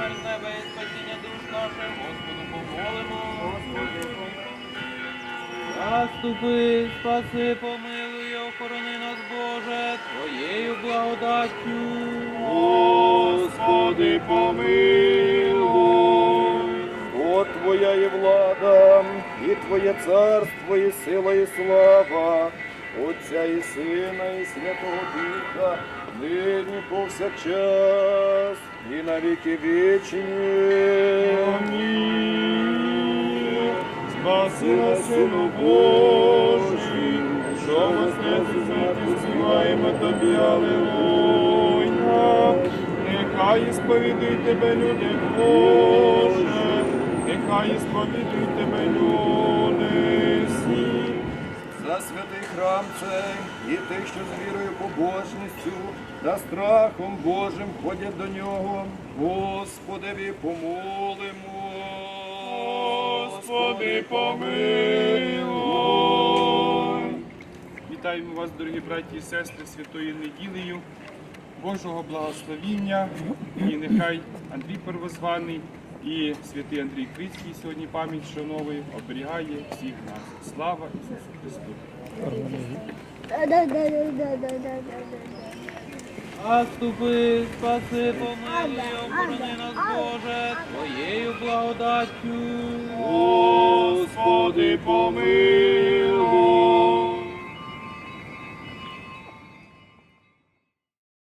мир спасіння душ наших, Господу помолимо. Господи, Заступи, спаси, помилуй, охорони нас, Боже, Твоєю благодаттю. Господи, помилуй, о Твоя є влада, і Твоє царство, і сила, і слава. Отця і Сина, і Святого Духа, нині повсякчас на віки вічні. Амінь. Спаси нас, Сину Божий, що воскрес із мертвих співаємо Тобі, Аллилуйя. Нехай сповідують тебе, люди Боже, нехай сповідують тебе, люди храм і тих, що з вірою, побожністю та страхом Божим ходять до нього, Господеві помолимо. Господи, помилуй. Вітаємо вас, дорогі браті і сестри, святою неділею, Божого благословіння. І нехай Андрій Первозваний і святий Андрій Крицький сьогодні пам'ять шановує, оберігає всіх нас. Слава Ісусу Христу! Заступи, спаси, помилуй, оборони нас, Боже, Твоєю благодаттю. Господи, помилуй.